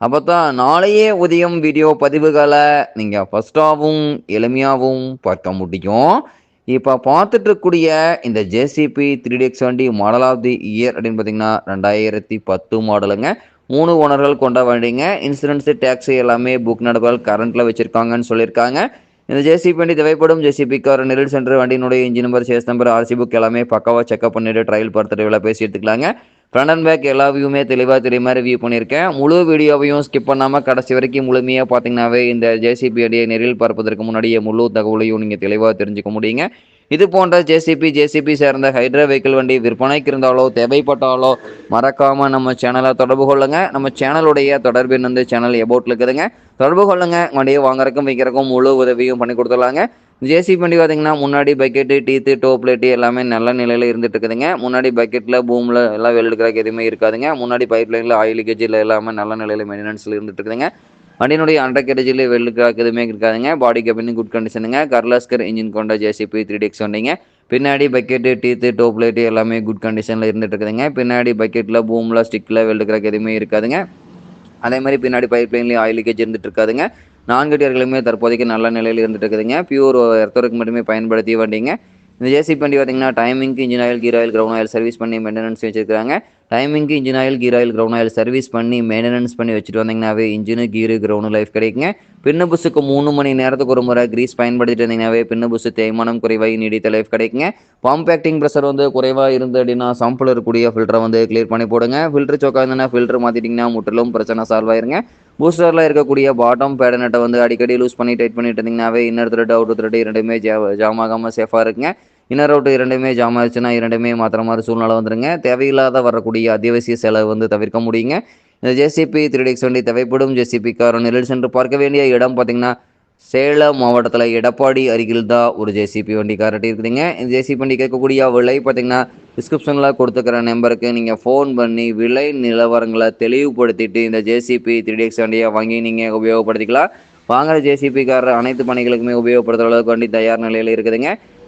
அப்போ தான் நாளையே உதயம் வீடியோ பதிவுகளை நீங்கள் ஃபஸ்ட்டாகவும் எளிமையாகவும் பார்க்க முடியும். இப்போ பார்த்துட்டு இருக்கக்கூடிய இந்த ஜேசிபி த்ரீ எக்ஸ் வண்டி மாடல் ஆஃப் தி இயர் அப்படின்னு பார்த்தீங்கன்னா ரெண்டாயிரத்தி பத்து மாடலுங்க. மூணு ஓனர்கள் கொண்ட வண்டிங்க. இன்சூரன்ஸு டேக்ஸு எல்லாமே புக் நடப்புகள் கரண்ட்டில் வச்சுருக்காங்கன்னு சொல்லியிருக்காங்க. இந்த ஜேசிபி வண்டி தேவைப்படும். ஜேசிபிக்கார கார் நெரில் centre வண்டியினுடைய engine number chassis number RC book எல்லாமே பக்காவாக செக்அப் பண்ணிவிட்டு ட்ரையல் பார்த்துட்டு பேசி எடுத்துக்கலாங்க. ஃப்ரண்ட் அண்ட் பேக் எல்லா வியூமே தெளிவாக தெரிய மாதிரி வியூ பண்ணியிருக்கேன். முழு வீடியோவையும் ஸ்கிப் பண்ணாமல் கடைசி வரைக்கும் முழுமையாக பார்த்தீங்கன்னாவே இந்த ஜேசிபி அடியை நெறில் பார்ப்பதற்கு முன்னாடியே முழு தகவலையும் நீங்கள் தெளிவாக தெரிஞ்சுக்க முடியுங்க. இது போன்ற ஜேசிபி ஜேசிபி சேர்ந்த ஹைட்ரா வெஹிக்கிள் வண்டி விற்பனைக்கு இருந்தாலோ தேவைப்பட்டாலோ மறக்காமல் நம்ம சேனலை தொடர்பு கொள்ளுங்கள் நம்ம சேனலுடைய தொடர்பின் வந்து சேனல் எபோட்டில் இருக்குதுங்க. தொடர்பு கொள்ளுங்க. வண்டியை வாங்குறக்கும் வைக்கிறக்கும் முழு உதவியும் பண்ணி கொடுத்துடலாங்க. ஜேசிபி வண்டி பார்த்தீங்கன்னா முன்னாடி பக்கெட்டு டீத்து டோப் பிளேட்டு எல்லாமே நல்ல நிலையில் இருந்துட்டு இருக்குதுங்க முன்னாடி பக்கெட்டில் பூமில் எல்லாம் வெல்டு கிராக் எதுவுமே இருக்காதுங்க. முன்னாடி பைப் லைனில் ஆயில் கேஜில் எல்லாமே நல்ல நிலையில் மெயின்டெனன்ஸில் இருந்துட்டு இருக்குதுங்க வண்டியினுடைய அண்டர் கேட்டேஜில் வெல்டு கிராக் எதுவுமே இருக்காதுங்க. பாடி கேபின் குட் கண்டிஷனுங்க கர்லாஸ்கர் இன்ஜின் கொண்ட ஜேசிபி த்ரீ டிக்ஸ் வண்டிங்க. பின்னாடி பக்கெட்டு டீத்து டோப் லைட்டு எல்லாமே குட் கண்டிஷனில் இருந்துட்டு இருக்குதுங்க பின்னாடி பக்கெட்டில் பூமில் ஸ்டிக்கில் வெல்டு கிராக் எதுவுமே இருக்காதுங்க. அதே மாதிரி பின்னாடி பைப் லைன்லேயும் ஆயில் லீக்கேஜ் இருந்துட்டு இருக்காதுங்க. நான்கு டயர்களுமே தற்போதைக்கு நல்ல நிலையில் இருந்துட்டு இருக்குதுங்க. பியூர் எர்த்தருக்கு மட்டுமே பயன்படுத்தி வண்டிங்க. இந்த ஜேசிபி வண்டி பார்த்தீங்கன்னா டைமிங்க்கு engine oil gear oil ground oil service பண்ணி மெயின்டெனன்ஸ் வச்சிருக்காங்க டைமிங்க்கு engine oil gear oil ground oil service பண்ணி மெயின்டெனன்ஸ் பண்ணி வச்சுட்டு வந்தீங்கன்னாவே இன்ஜினு கீரு கிரவுண்டு லைஃப் கிடைக்குங்க. பின்ன புஸுக்கு மூணு மணி நேரத்துக்கு ஒரு முறை கிரீஸ் பயன்படுத்திட்டு இருந்தீங்கன்னாவே பின்ன புஸு தேய்மானம் குறைவாக நீடித்த லைஃப் கிடைக்குங்க. பம்ப் ஆக்டிங் ப்ரெஷர் வந்து குறைவாக இருந்து அப்படின்னா சம்பிள் இருக்கக்கூடிய ஃபில்டரை வந்து கிளியர் பண்ணி போடுங்க. ஃபில்டர் சோக்கா இருந்ததுன்னா ஃபில்டர் மாற்றிட்டிங்கன்னா முற்றிலும் பிரச்சனை சால்வ் ஆயிருங்க. பூஸ்டரில் இருக்கக்கூடிய பாட்டம் பேடனட்டை வந்து அடிக்கடி லூஸ் பண்ணி டைட் பண்ணிட்டு இருந்தீங்கன்னாவே இன்னொரு த்ரெட் அவுட் த்ரெட் இரண்டுமே ஜா ஜாம் ஆகாமல் சேஃபாக இருக்குங்க. இன்னர் அவுட் இரண்டுமே ஜாம் ஆயிடுச்சுன்னா இரண்டுமே மாத்திர மாதிரி சூழ்நிலை வந்துருங்க. தேவையில்லாத வரக்கூடிய அத்தியாவசிய செலவு வந்து தவிர்க்க முடியுங்க. இந்த ஜேசிபி த்ரீ டிக்ஸ் வண்டி தேவைப்படும். ஜேசிபி கார் நெல் சென்று பார்க்க வேண்டிய இடம் பார்த்தீங்கன்னா சேலம் மாவட்டத்தில் எடப்பாடி அருகில் தான் ஒரு ஜேசிபி வண்டி காரட்டி இருக்குதுங்க. இந்த ஜேசிபி வண்டி கேட்கக்கூடிய விலை பார்த்தீங்கன்னா டிஸ்கிரிப்ஷனில் கொடுத்துக்கிற நம்பருக்கு நீங்கள் ஃபோன் பண்ணி விலை நிலவரங்களை தெளிவுபடுத்திட்டு இந்த ஜேசிபி த்ரீ டிஎக்ஸ் வண்டியை வாங்கி நீங்கள் உபயோகப்படுத்திக்கலாம். வாங்குற ஜேசிபி கார் அனைத்து பணிகளுக்குமே உபயோகப்படுத்துகிற அளவுக்கு வண்டி தயார் நிலையில் இருக்குதுங்க.